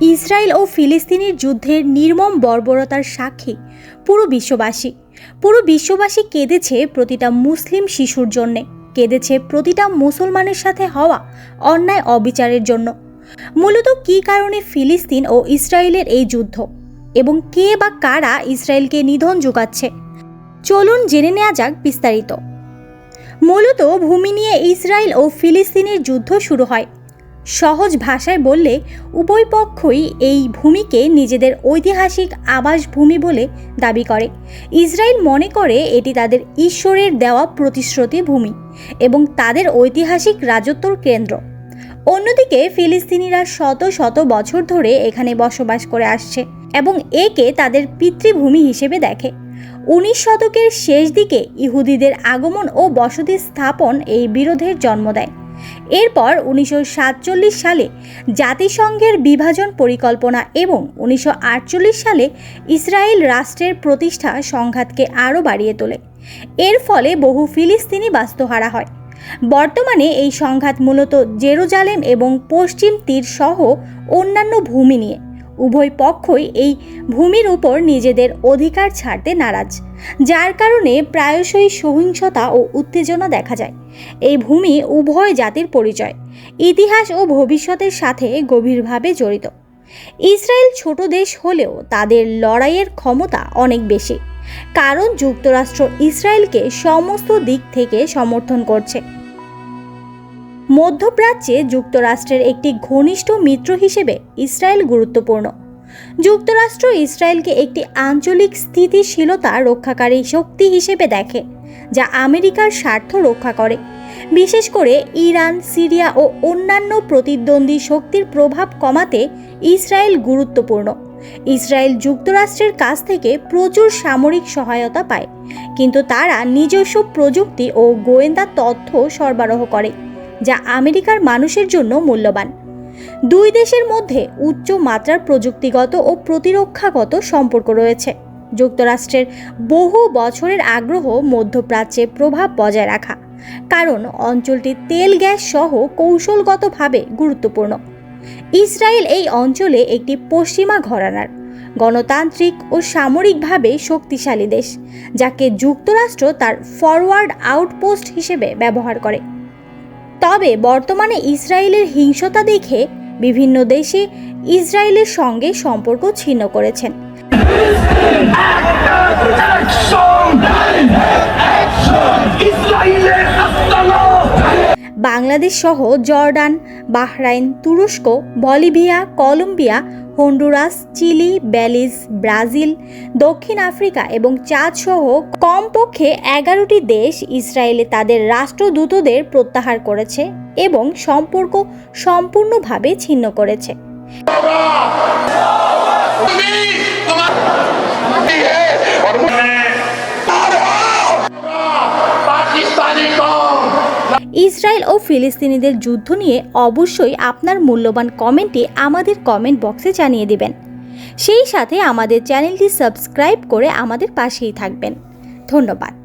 Israel ও ফিলিস্তিনের যুদ্ধের নির্মম বর্বরতার সাক্ষী, পুরো বিশ্ববাসী। পুরো বিশ্ববাসী কেঁদেছে প্রতিটা মুসলিম শিশুর জন্যে, কেঁদেছে প্রতিটা মুসলমানের সাথে হওয়া অন্যায় অবিচারের জন্য। মূলত কী কারণে ফিলিস্তিন ও ইসরায়েলের এই যুদ্ধ? এবং কে বা কারা ইসরায়েলকে নিধন যোগাচ্ছে? চলুন জেনে নেওয়া যাক বিস্তারিত। মূলত ভূমি নিয়ে ইসরায়েল ও ফিলিস্তিনের যুদ্ধ শুরু হয়। সহজ ভাষায় বললে উভয় পক্ষই এই ভূমিকে নিজেদের ঐতিহাসিক আবাসভূমি বলে দাবি করে। ইসরায়েল মনে করে এটি তাদের ঈশ্বরের দেওয়া প্রতিশ্রুতি ভূমি এবং তাদের ঐতিহাসিক রাজত্বর কেন্দ্র। অন্যদিকে ফিলিস্তিনিরা শত শত বছর ধরে এখানে বসবাস করে আসছে এবং একে তাদের পিতৃভূমি হিসেবে দেখে। উনিশ শতকের শেষ দিকে ইহুদিদের আগমন ও বসতি স্থাপন এই বিরোধের জন্ম দেয়। এরপর উনিশশো সাতচল্লিশ সালে জাতিসংঘের বিভাজন পরিকল্পনা এবং উনিশশো আটচল্লিশ সালে ইসরায়েল রাষ্ট্রের প্রতিষ্ঠা সংঘাতকে আরও বাড়িয়ে তোলে। এর ফলে বহু ফিলিস্তিনি বাস্তুহারা হয়। বর্তমানে এই সংঘাত মূলত জেরুজালেম এবং পশ্চিম তীর সহ অন্যান্য ভূমি নিয়ে। উভয় পক্ষই এই ভূমির উপর নিজেদের অধিকার ছাড়তে নারাজ, যার কারণে প্রায়শই সহিংসতা ও উত্তেজনা দেখা যায়। এই ভূমি উভয় জাতির পরিচয়, ইতিহাস ও ভবিষ্যতের সাথে গভীরভাবে জড়িত। ইসরায়েল ছোট দেশ হলেও তাদের লড়াইয়ের ক্ষমতা অনেক বেশি, কারণ যুক্তরাষ্ট্র ইসরায়েলকে সমস্ত দিক থেকে সমর্থন করছে। মধ্যপ্রাচ্যে যুক্তরাষ্ট্রের একটি ঘনিষ্ঠ মিত্র হিসেবে ইসরায়েল গুরুত্বপূর্ণ। যুক্তরাষ্ট্র ইসরায়েলকে একটি আঞ্চলিক স্থিতিশীলতা রক্ষাকারী শক্তি হিসেবে দেখে, যা আমেরিকার স্বার্থ রক্ষা করে। বিশেষ করে ইরান, সিরিয়া ও অন্যান্য প্রতিদ্বন্দ্বী শক্তির প্রভাব কমাতে ইসরায়েল গুরুত্বপূর্ণ। ইসরায়েল যুক্তরাষ্ট্রের কাছ থেকে প্রচুর সামরিক সহায়তা পায়, কিন্তু তারা নিজস্ব প্রযুক্তি ও গোয়েন্দা তথ্য সরবরাহ করে। যা আমেরিকার মানুষের জন্য মূল্যবান। দুই দেশের মধ্যে উচ্চ মাত্রার প্রযুক্তিগত ও প্রতিরক্ষাগত সম্পর্ক রয়েছে। যুক্তরাষ্ট্রের বহু বছরের আগ্রহ মধ্যপ্রাচ্যে প্রভাব বজায় রাখা, কারণ অঞ্চলটি তেল গ্যাস সহ কৌশলগতভাবে গুরুত্বপূর্ণ। ইসরায়েল এই অঞ্চলে একটি পশ্চিমা ঘরানার, গণতান্ত্রিক ও সামরিকভাবে শক্তিশালী দেশ, যাকে যুক্তরাষ্ট্র তার ফরওয়ার্ড আউটপোস্ট হিসেবে ব্যবহার করে। তবে বর্তমানে ইসরায়েলের হিংসতা দেখে বিভিন্ন দেশে ইসরায়েলের সঙ্গে সম্পর্ক ছিন্ন করেছেন। বাংলাদেশ সহ জর্ডান, বাহরাইন, তুরস্ক, Bolivia, Colombia, Honduras, Chile, Belize, Brazil, দক্ষিণ আফ্রিকা এবং চাঁদ সহ কমপক্ষে এগারোটি দেশ ইসরায়েলে তাদের রাষ্ট্রদূতদের প্রত্যাহার করেছে এবং সম্পর্ক সম্পূর্ণভাবে ছিন্ন করেছে। ইসরায়েল ও ফিলিস্তিনিদের যুদ্ধ নিয়ে অবশ্যই আপনার মূল্যবান কমেন্টে আমাদের কমেন্ট বক্সে জানিয়ে দেবেন। সেই সাথে আমাদের চ্যানেলটি সাবস্ক্রাইব করে আমাদের পাশেই থাকবেন। ধন্যবাদ।